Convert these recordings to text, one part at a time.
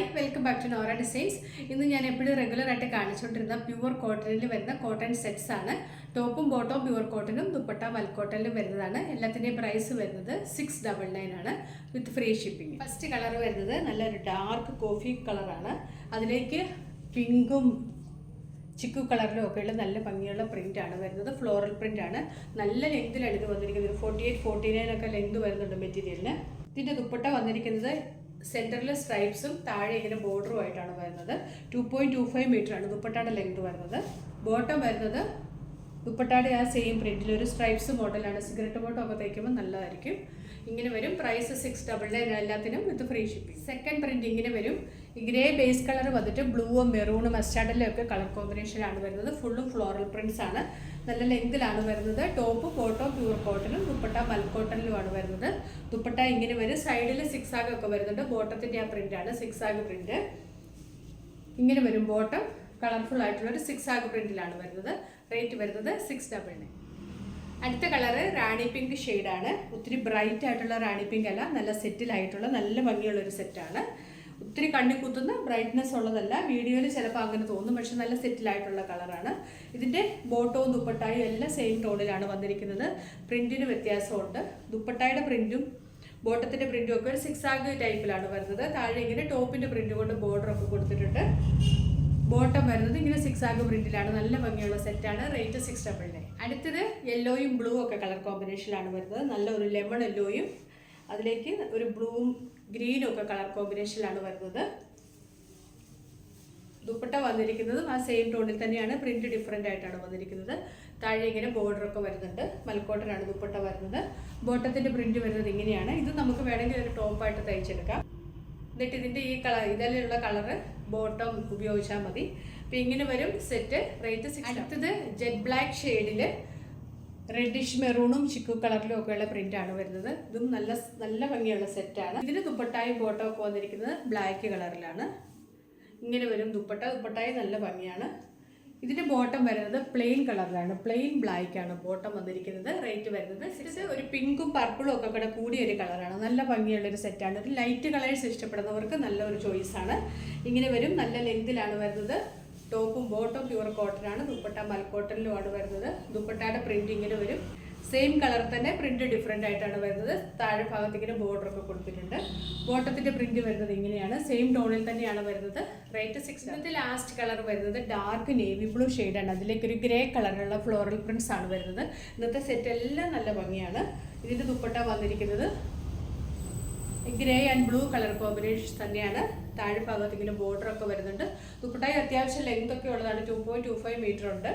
Hi welcome back to Nora Designs ഇന്ന് ഞാൻ എപ്പോഴും റെഗുലർ ആയിട്ട് കാണിച്ചുകൊണ്ടിരുന്ന പ്യുവർ കോട്ടണിൽ വരുന്ന കോട്ടൺ സെറ്റ്സ് ആണ്. ടോപ്പും ബോട്ടവും പ്യുവർ കോട്ടനും ദുപ്പട്ട മൽക്കോട്ടനിലും വരുന്നതാണ്. എല്ലാത്തിന്റെയും പ്രൈസ് വരുന്നത് സിക്സ് ഡബിൾ നയൻ ആണ് with free shipping first colour വരുന്നത് നല്ലൊരു ഡാർക്ക് കോഫി കളറാണ് അതിലേക്ക് പിങ്കും ചിക്കു കളറിലും ഒക്കെയുള്ള നല്ല ഭംഗിയുള്ള പ്രിന്റ് ആണ് വരുന്നത്. ഫ്ലോറൽ പ്രിന്റ് ആണ്. നല്ല ലെങ്തിലാണ് ഇത് വന്നിരിക്കുന്നത്. ഫോർട്ടി എയ്റ്റ് ഫോർട്ടി നയൻ ഒക്കെ ലെങ്ത് വരുന്നുണ്ട് മെറ്റീരിയലിന് ഇതിന്റെ ദുപ്പട്ട വന്നിരിക്കുന്നത് സെന്ററിൽ സ്ട്രൈപ്സും താഴെ ഇങ്ങനെ ബോർഡറും ആയിട്ടാണ് വരുന്നത്. Two point two five metre ആണ്. ദുപ്പട്ടയുടെ ലെങ്ത് വരുന്നത്. ബോട്ടം വരുന്നത് ദുപ്പട്ടയുടെ ആ സെയിം പ്രിന്റിൽ ഒരു സ്ട്രൈപ്സ് മോഡലാണ് സിഗരറ്റ് ബോട്ടം ഒക്കെ തയ്ക്കുമ്പോൾ നല്ലതായിരിക്കും. ഇങ്ങനെ വരും. പ്രൈസ് സിക്സ് ഡബിൾ നയൻ എല്ലാത്തിനും with free shipping second print ഇങ്ങനെ വരും. ഗ്രേ ബേസ് കളർ വന്നിട്ട് ബ്ലൂവും മെറൂണും മസ്റ്റാർഡിലും ഒക്കെ കളർ കോമ്പിനേഷനാണ് വരുന്നത്. ഫുള്ളും ഫ്ലോറൽ പ്രിന്റ്സ് ആണ്. നല്ല ലെങ്തിലാണ് വരുന്നത്. ടോപ്പ് കോട്ടോ പ്യൂർ കോട്ടനും ദുപ്പട്ട മൽക്കോട്ടനിലുമാണ് വരുന്നത്. ദുപ്പട്ട ഇങ്ങനെ വരും. സൈഡിൽ സിക്സ് ആഗ് ഒക്കെ വരുന്നുണ്ട്. ബോട്ടത്തിന്റെ ആ പ്രിന്റ് ആണ്. സിക്സ് ആഗ് പ്രിന്റ് ഇങ്ങനെ വരും ബോട്ടം കളർഫുൾ ആയിട്ടുള്ള ഒരു സിക്സ് ആഗ് പ്രിന്റിലാണ് വരുന്നത്. റേറ്റ് വരുന്നത് സിക്സ് ഡബിൾ നയൻ അടുത്ത കളറ് റാണി പിങ്ക് ഷെയ്ഡാണ് ഒത്തിരി ബ്രൈറ്റ് ആയിട്ടുള്ള റാണി പിങ്ക് അല്ല നല്ല സെറ്റിലായിട്ടുള്ള നല്ല ഭംഗിയുള്ള ഒരു സെറ്റാണ് ഒത്തിരി കണ്ണി കുത്തുന്ന ബ്രൈറ്റ്നെസ് ഉള്ളതല്ല. വീഡിയോയിൽ ചിലപ്പോൾ അങ്ങനെ തോന്നും പക്ഷെ നല്ല സെറ്റിലായിട്ടുള്ള കളറാണ് ഇതിന്റെ ബോട്ടവും ദുപ്പട്ടായും എല്ലാം സെയിം ടോണിലാണ് വന്നിരിക്കുന്നത്. പ്രിന്റിന് വ്യത്യാസമുണ്ട്. ദുപ്പട്ടായുടെ പ്രിന്റും ബോട്ടത്തിന്റെ പ്രിന്റും ഒക്കെ ഒരു സിക്സ് ആഗ് ടൈപ്പിലാണ് വരുന്നത്. താഴെ ഇങ്ങനെ ടോപ്പിന്റെ പ്രിന്റ് കൊണ്ട് ബോർഡറൊക്കെ കൊടുത്തിട്ടുണ്ട്. ബോട്ടം വരുന്നത് ഇങ്ങനെ സിക്സ് ആഗ് പ്രിന്റിലാണ് നല്ല ഭംഗിയുള്ള സെറ്റാണ് റേറ്റ് സിക്സ് ഡബിൾ നയൻ അടുത്തത് യെല്ലോയും ബ്ലൂ ഒക്കെ കളർ കോമ്പിനേഷനിലാണ് വരുന്നത്. നല്ല ഒരു ലെമൺ യെല്ലോയും അതിലേക്ക് ഒരു ബ്ലൂവും ഗ്രീനും ഒക്കെ കളർ കോമ്പിനേഷനിലാണ് വരുന്നത്. ദുപ്പട്ട വന്നിരിക്കുന്നതും ആ സെയിം ടോണിൽ തന്നെയാണ്. പ്രിന്റ് ഡിഫറെന്റ് ആയിട്ടാണ് വന്നിരിക്കുന്നത്. താഴെ ഇങ്ങനെ ബോർഡർ ഒക്കെ വരുന്നുണ്ട്. മൽക്കോട്ടനാണ് ദുപ്പട്ട വരുന്നത്. ബോട്ടത്തിന്റെ പ്രിന്റ് വരുന്നത് ഇങ്ങനെയാണ്. ഇത് നമുക്ക് വേണമെങ്കിൽ ഒരു ടോപ്പായിട്ട് തയ്ച്ചെടുക്കാം. എന്നിട്ട് ഇതിന്റെ ഈ കളർ ഇതിലുള്ള കളറ് ബോട്ടം ഉപയോഗിച്ചാൽ മതി. അപ്പം ഇങ്ങനെ വരും സെറ്റ് റേറ്റ് സിക്സ് അടുത്തത് ജെറ്റ് ബ്ലാക്ക് ഷെയ്ഡിൽ റെഡിഷ് മെറൂണും ചിക്കു കളറിലും ഒക്കെയുള്ള പ്രിന്റ് ആണ് വരുന്നത്. ഇതും നല്ല നല്ല ഭംഗിയുള്ള സെറ്റാണ് ഇതിന് ദുപ്പട്ടായും ബോട്ടം ഒക്കെ വന്നിരിക്കുന്നത് ബ്ലാക്ക് കളറിലാണ് ഇങ്ങനെ വരും ദുപ്പട്ട. ദുപ്പട്ടായി നല്ല ഭംഗിയാണ്. ഇതിന്റെ ബോട്ടം വരുന്നത് പ്ലെയിൻ കളറിലാണ് പ്ലെയിൻ ബ്ലാക്ക് ആണ് ബോട്ടം വന്നിരിക്കുന്നത്. റേറ്റ് വരുന്നത് ഇത് ഒരു പിങ്കും പർപ്പിളും ഒക്കെ കൂടെ കൂടിയ ഒരു കളറാണ് നല്ല ഭംഗിയുള്ള ഒരു സെറ്റാണ് ഒരു ലൈറ്റ് കളേഴ്സ് ഇഷ്ടപ്പെടുന്നവർക്ക് നല്ല ഒരു ചോയ്സ് ആണ്. ഇങ്ങനെ വരും. നല്ല ലെങ്തിലാണ് വരുന്നത്. ടോപ്പും ബോട്ടും പ്യുവർ കോട്ടൺ ആണ്. ദുപ്പട്ട മൽക്കോട്ടനിലുമാണ് വരുന്നത്. ദുപ്പട്ടയുടെ പ്രിന്റ് ഇങ്ങനെ വരും. സെയിം കളർ തന്നെ പ്രിന്റ് ഡിഫറെന്റ് ആയിട്ടാണ് വരുന്നത്. താഴെ ഭാഗത്തേക്കിന് ബോർഡർ ഒക്കെ കൊടുത്തിട്ടുണ്ട്. ബോട്ടത്തിന്റെ പ്രിന്റ് വരുന്നത് ഇങ്ങനെയാണ്. സെയിം ടോണിൽ തന്നെയാണ് വരുന്നത്. റേറ്റ് സിക്സ് ലാസ്റ്റ് കളർ വരുന്നത് ഡാർക്ക് നേവി ബ്ലൂ ഷെയ്ഡാണ് അതിലേക്ക് ഒരു ഗ്രേ കളറുള്ള ഫ്ലോറൽ പ്രിന്റ്സ് ആണ് വരുന്നത്. ഇന്നത്തെ സെറ്റ് എല്ലാം നല്ല ഭംഗിയാണ്. ഇതിന്റെ ദുപ്പട്ട വന്നിരിക്കുന്നത് grey and blue colour combination തന്നെയാണ്. താഴെ ഭാഗത്ത് ഇങ്ങനെ ബോർഡർ ഒക്കെ വരുന്നുണ്ട്. ദുപ്പട്ടായി അത്യാവശ്യം ലെങ്ത് ഒക്കെ ഉള്ളതാണ്. Two point two five metre ഉണ്ട്.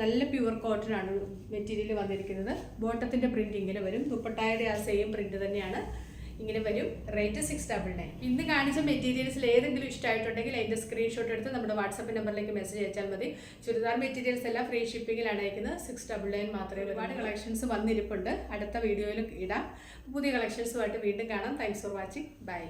നല്ല പ്യുവർ കോട്ടൺ ആണ് മെറ്റീരിയൽ വന്നിരിക്കുന്നത്. ബോട്ടത്തിന്റെ പ്രിന്റ് ഇങ്ങനെ വരും. ദുപ്പട്ടായുടെ ആ സെയിം പ്രിന്റ് തന്നെയാണ്. ഇങ്ങനെ വരും. റേറ്റ് സിക്സ് ഡബിൾ നയൻ ഇന്ന് കാണിച്ച മെറ്റീരിയൽസിൽ ഏതെങ്കിലും ഇഷ്ടമായിട്ടുണ്ടെങ്കിൽ അതിന്റെ സ്ക്രീൻഷോട്ട് എടുത്ത് നമ്മുടെ വാട്സപ്പ് നമ്പറിലേക്ക് മെസ്സേജ് അയച്ചാൽ മതി. ചുരിദാർ മെറ്റീരിയൽസ് എല്ലാം ഫ്രീ ഷിപ്പിങ്ങിലാണ് അയക്കുന്നത്. സിക്സ് ഡബിൾ നയൻ മാത്രമേ ഒരുപാട് കളക്ഷൻസ് വന്നിരിപ്പുണ്ട്. അടുത്ത വീഡിയോയിൽ ഇടാം. പുതിയ കളക്ഷൻസുമായിട്ട് വീണ്ടും കാണാം. Thanks for watching bye